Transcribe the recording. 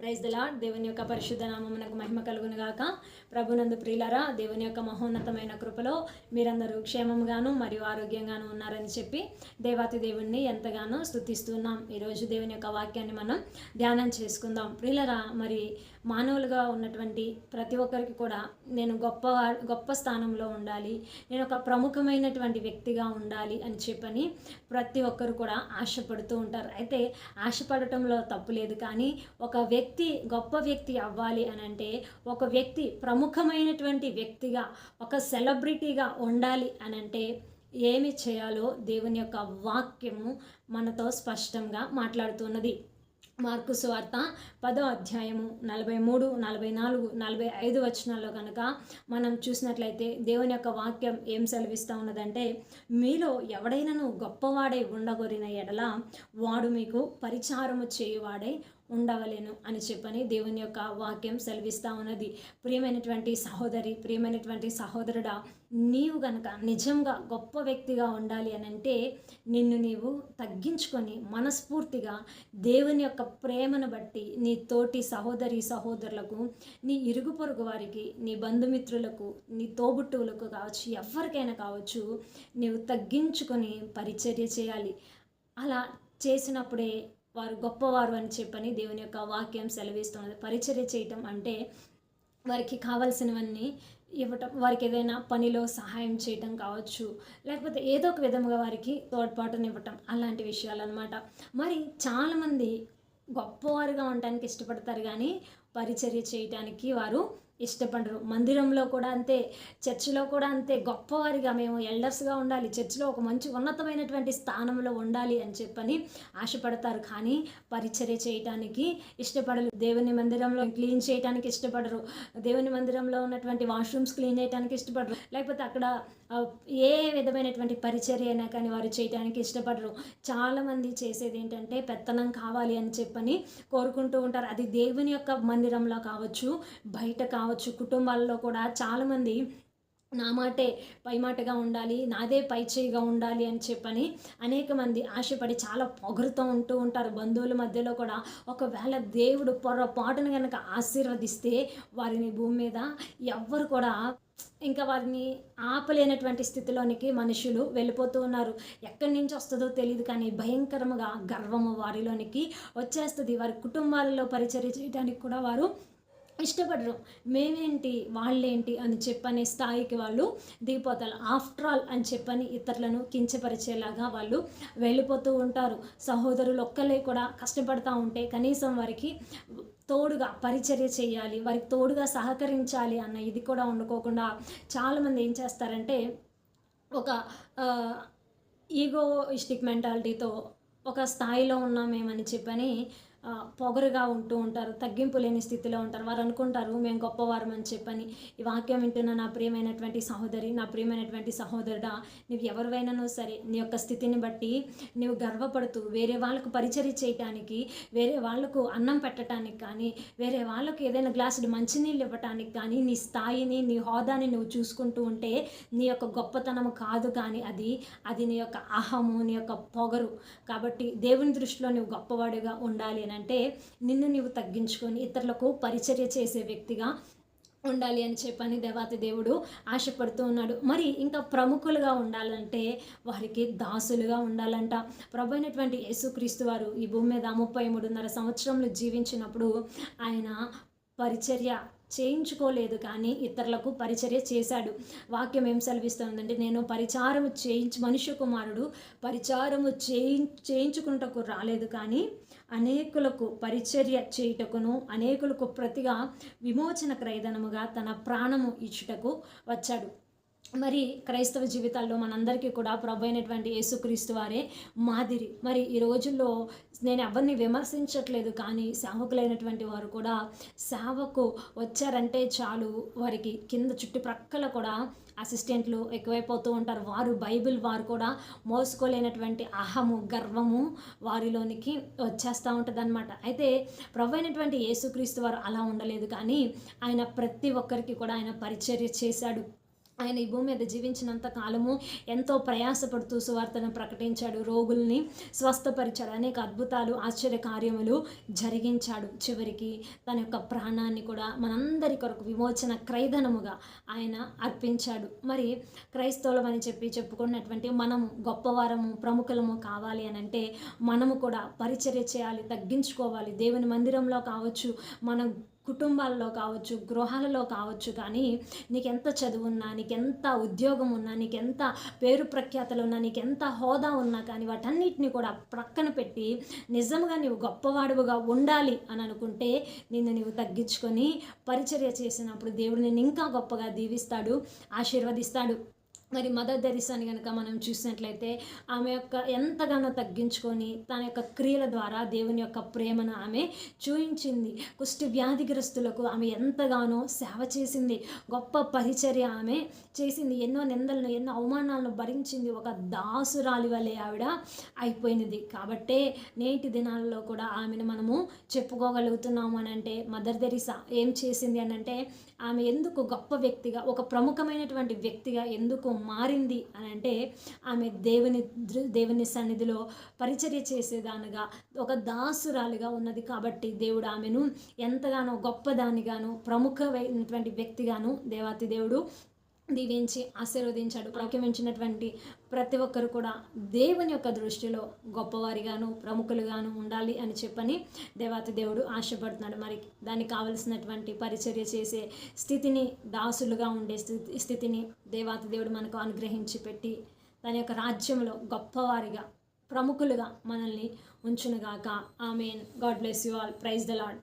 Praise the lord దేవుని యొక్క పరిశుద్ధ నామమునకు మహిమ కలుగును గాక. ప్రభునందు ప్రియులరా దేవుని యొక్క మహోన్నతమైన కృపలో మీరందరూ క్షేమంగాను మరియు ఆరోగ్యంగాను ఉన్నారని చెప్పి దేవాతి దేవుణ్ణి ఎంతగానో స్థుతిస్తున్నాం ఈరోజు దేవుని యొక్క వాక్యాన్ని మనం ధ్యానం చేసుకుందాం. ప్రియులరా మరి మానవులుగా ఉన్నటువంటి ప్రతి ఒక్కరికి కూడా నేను గొప్ప గొప్ప స్థానంలో ఉండాలి నేను ఒక ప్రముఖమైనటువంటి వ్యక్తిగా ఉండాలి అని చెప్పని ప్రతి ఒక్కరు కూడా ఆశపడుతూ ఉంటారు. అయితే ఆశపడటంలో తప్పు లేదు కానీ ఒక వ్యక్తి వ్యక్తి గొప్ప వ్యక్తి అవ్వాలి అని అంటే ఒక వ్యక్తి ప్రముఖమైనటువంటి వ్యక్తిగా ఒక సెలబ్రిటీగా ఉండాలి అని అంటే ఏమి చేయాలో దేవుని యొక్క వాక్యము మనతో స్పష్టంగా మాట్లాడుతున్నది. మార్కు సువార్త పదో అధ్యాయము నలభై మూడు నలభై నాలుగు నలభై ఐదు వచనాల్లో కనుక మనం చూసినట్లయితే దేవుని యొక్క వాక్యం ఏం సెలవిస్తూ ఉన్నదంటే మీలో ఎవడైనాను గొప్పవాడై ఉండగోరిన ఎడల వాడు మీకు పరిచారము చేయువాడై ఉండవలేను అని చెప్పని దేవుని యొక్క వాక్యం సెలవిస్తూ ఉన్నది. ప్రియమైనటువంటి సహోదరి ప్రియమైనటువంటి సహోదరుడా నీవు గనక నిజంగా గొప్ప వ్యక్తిగా ఉండాలి అని అంటే నిన్ను నీవు తగ్గించుకొని మనస్ఫూర్తిగా దేవుని యొక్క ప్రేమను బట్టి నీ తోటి సహోదరి సహోదరులకు నీ ఇరుగు పొరుగు వారికి నీ బంధుమిత్రులకు నీ తోబుట్టువులకు కావచ్చు ఎవరికైనా కావచ్చు నీవు తగ్గించుకొని పరిచర్య చేయాలి. అలా చేసినప్పుడే వారు గొప్పవారు అని చెప్పని దేవుని యొక్క వాక్యం సెలవిస్తున్నది. పరిచర్య చేయటం అంటే వారికి కావలసినవన్నీ ఇవ్వటం వారికి ఏదైనా పనిలో సహాయం చేయటం కావచ్చు లేకపోతే ఏదో ఒక విధముగా వారికి తోడ్పాటునివ్వటం అలాంటి విషయాలు అనమాట మరి చాలామంది గొప్పవారుగా ఉండటానికి ఇష్టపడతారు కానీ పరిచర్య చేయటానికి వారు ఇష్టపడరు. మందిరంలో కూడా అంతే చర్చిలో కూడా అంతే. గొప్పవారిగా మేము ఎల్డర్స్గా ఉండాలి. చర్చిలో ఒక మంచి ఉన్నతమైనటువంటి స్థానంలో ఉండాలి అని చెప్పని ఆశపడతారు. కానీ పరిచర్య చేయటానికి ఇష్టపడరు. దేవుని మందిరంలో క్లీన్ చేయటానికి ఇష్టపడరు. దేవుని మందిరంలో ఉన్నటువంటి వాష్రూమ్స్ క్లీన్ చేయడానికి ఇష్టపడరు. లేకపోతే అక్కడ ఏ విధమైనటువంటి పరిచర్య అయినా కానీ వారు చేయడానికి ఇష్టపడరు. చాలామంది చేసేది ఏంటంటే పెత్తనం కావాలి అని చెప్పని కోరుకుంటూ ఉంటారు. అది దేవుని యొక్క మందిరంలో కావచ్చు బయట కావచ్చు కుటుంబాల్లో కూడా చాలామంది నా మాటే పై మాటగా ఉండాలి నాదే పై చేయిగా ఉండాలి అని చెప్పని అనేక మంది ఆశపడి చాలా పొగరుతూ ఉంటూ ఉంటారు. బంధువుల మధ్యలో కూడా ఒకవేళ దేవుడు పొరపాటును కనుక ఆశీర్వదిస్తే వారిని భూమి మీద ఎవ్వరు కూడా ఇంకా వారిని ఆపలేనటువంటి స్థితిలోనికి మనుషులు వెళ్ళిపోతూ ఉన్నారు. ఎక్కడి నుంచి వస్తుందో తెలియదు కానీ భయంకరముగా గర్వము వారిలోనికి వచ్చేస్తుంది. వారి కుటుంబాలలో పరిచర్య చేయడానికి కూడా వారు ఇష్టపడరు. మేమేంటి వాళ్ళేంటి అని చెప్పనే స్థాయికి వాళ్ళు దిగిపోతారు. ఆఫ్టర్ ఆల్ అని చెప్పని ఇతరులను కించపరిచేలాగా వాళ్ళు వెళ్ళిపోతూ ఉంటారు. సహోదరులు ఒక్కలే కూడా కష్టపడతా ఉంటే కనీసం వారికి తోడుగా పరిచర్య చేయాలి వారికి తోడుగా సహకరించాలి అన్న ఇది కూడా వండుకోకుండా చాలామంది ఏం చేస్తారంటే ఒక ఈగోయిస్టిక్ మెంటాలిటీతో ఒక స్థాయిలో ఉన్నామేమని చెప్పని పొగరుగా ఉంటూ ఉంటారు తగ్గింపు లేని స్థితిలో ఉంటారు. వారు అనుకుంటారు మేము గొప్పవారం అని చెప్పని ఈ వాక్యం వింటున్న నా ప్రియమైనటువంటి సహోదరి నా ప్రియమైనటువంటి సహోదరుడా నువ్వు ఎవరివైనానో సరే నీ యొక్క స్థితిని బట్టి నువ్వు గర్వపడుతూ వేరే వాళ్ళకు పరిచర్య చేయటానికి వేరే వాళ్ళకు అన్నం పెట్టడానికి కానీ వేరే వాళ్ళకు ఏదైనా గ్లాసుడు మంచినీళ్ళు ఇవ్వటానికి కానీ నీ స్థాయిని నీ హోదాని నువ్వు చూసుకుంటూ ఉంటే నీ యొక్క గొప్పతనం కాదు కానీ అది అది నీ యొక్క అహము నీ యొక్క పొగరు. కాబట్టి దేవుని దృష్టిలో నువ్వు గొప్పవాడిగా ఉండాలి అని అంటే నిన్ను నీవు తగ్గించుకొని ఇతరులకు పరిచర్య చేసే వ్యక్తిగా ఉండాలి అని చెప్పని దేవాతి దేవుడు ఆశపడుతూ ఉన్నాడు. మరి ఇంకా ప్రముఖులుగా ఉండాలంటే వారికి దాసులుగా ఉండాలంట. ప్రభు అయినటువంటి యేసుక్రీస్తు వారు ఈ భూమి మీద ముప్పై మూడున్నర సంవత్సరంలో జీవించినప్పుడు ఆయన పరిచర్య చేయించుకోలేదు కానీ ఇతరులకు పరిచర్య చేశాడు. వాక్యం ఏం సెలవిస్తుందంటే నేను పరిచారము చేయించు మనుష్య కుమారుడు పరిచారము చేయి చేయించుకున్నటకు రాలేదు కానీ అనేకులకు పరిచర్య చేయుటకును అనేకులకు ప్రతిగా విమోచన క్రయదనముగా తన ప్రాణము ఇచ్చుటకు వచ్చాడు. మరి క్రైస్తవ జీవితాల్లో మనందరికీ కూడా ప్రభు అయినటువంటి యేసుక్రీస్తు వారే మాదిరి. మరి ఈ రోజుల్లో నేను ఎవరిని విమర్శించట్లేదు కానీ సేవకులైనటువంటి వారు కూడా సేవకు వచ్చారంటే చాలు. వారికి కింద చుట్టుప్రక్కల కూడా అసిస్టెంట్లు ఎక్కువైపోతూ ఉంటారు. వారు బైబిల్ వారు కూడా మోసుకోలేనటువంటి అహము గర్వము వారిలోనికి వచ్చేస్తూ ఉంటుంది అనమాట అయితే ప్రభు అయినటువంటి యేసుక్రీస్తు వారు అలా ఉండలేదు కానీ ఆయన ప్రతి ఒక్కరికి కూడా ఆయన పరిచర్య చేశాడు. ఆయన ఈ భూమి మీద జీవించినంత కాలము ఎంతో ప్రయాసపడుతూ సువార్తను ప్రకటించాడు రోగుల్ని స్వస్థపరిచాడు అనేక అద్భుతాలు ఆశ్చర్య కార్యములు జరిగించాడు. చివరికి తన యొక్క ప్రాణాన్ని కూడా మనందరి కొరకు విమోచన క్రైదనముగా ఆయన అర్పించాడు. మరి క్రైస్తవులం అని చెప్పి చెప్పుకున్నటువంటి మనము గొప్పవారము ప్రముఖులము కావాలి అని అంటే మనము కూడా పరిచర్య చేయాలి తగ్గించుకోవాలి. దేవుని మందిరంలో కావచ్చు మన కుటుంబాల్లో కావచ్చు గృహాలలో కావచ్చు కానీ నీకెంత చదువు ఉన్నా నీకెంత ఉద్యోగం ఉన్నా నీకెంత పేరు ప్రఖ్యాతలు ఉన్నా నీకెంత హోదా ఉన్నా కానీ వాటన్నిటిని కూడా ప్రక్కన పెట్టి నిజంగా నీవు గొప్పవాడుగా ఉండాలి అని అనుకుంటే నిన్ను నీవు తగ్గించుకొని పరిచర్య చేసినప్పుడు దేవుడు నేను ఇంకా గొప్పగా దీవిస్తాడు ఆశీర్వదిస్తాడు. మరి మదర్ తెరిసాని కనుక మనం చూసినట్లయితే ఆమె యొక్క ఎంతగానో తగ్గించుకొని తన యొక్క క్రియల ద్వారా దేవుని యొక్క ప్రేమను ఆమె చూయించింది. కుష్టి వ్యాధిగ్రస్తులకు ఆమె ఎంతగానో సేవ చేసింది. గొప్ప పరిచర్య ఆమె చేసింది. ఎన్నో నిందలను ఎన్నో అవమానాలను భరించింది. ఒక దాసురాలి వలె ఆవిడ అయిపోయినది. కాబట్టే నేటి దినాలలో కూడా ఆమెను మనము చెప్పుకోగలుగుతున్నాము అని అంటే మదర్ తెరిసా ఏం చేసింది అని అంటే ఆమె ఎందుకు గొప్ప వ్యక్తిగా ఒక ప్రముఖమైనటువంటి వ్యక్తిగా ఎందుకు మారింది అని అంటే ఆమె దేవుని దేవుని సన్నిధిలో పరిచర్య చేసేదానిగా ఒక దాసురాలిగా ఉన్నది కాబట్టి దేవుడు ఆమెను ఎంతగానో గొప్పదానిగాను ప్రముఖమైనటువంటి వ్యక్తిగాను దేవాతి దేవుడు దీవించి ఆశీర్వదించాడు. ప్రకమించినటువంటి ప్రతి ఒక్కరు కూడా దేవుని యొక్క దృష్టిలో గొప్పవారిగాను ప్రముఖులుగాను ఉండాలి అని చెప్పని దేవాతి దేవుడు ఆశపడుతున్నాడు. మరి దానికి కావలసినటువంటి పరిచర్య చేసే స్థితిని దాసులుగా ఉండే స్థితి స్థితిని దేవాతి దేవుడు మనకు అనుగ్రహించి పెట్టి తన యొక్క రాజ్యంలో గొప్పవారిగా ప్రముఖులుగా మనల్ని ఉంచునుగాక. Amen. God bless you all. Praise the Lord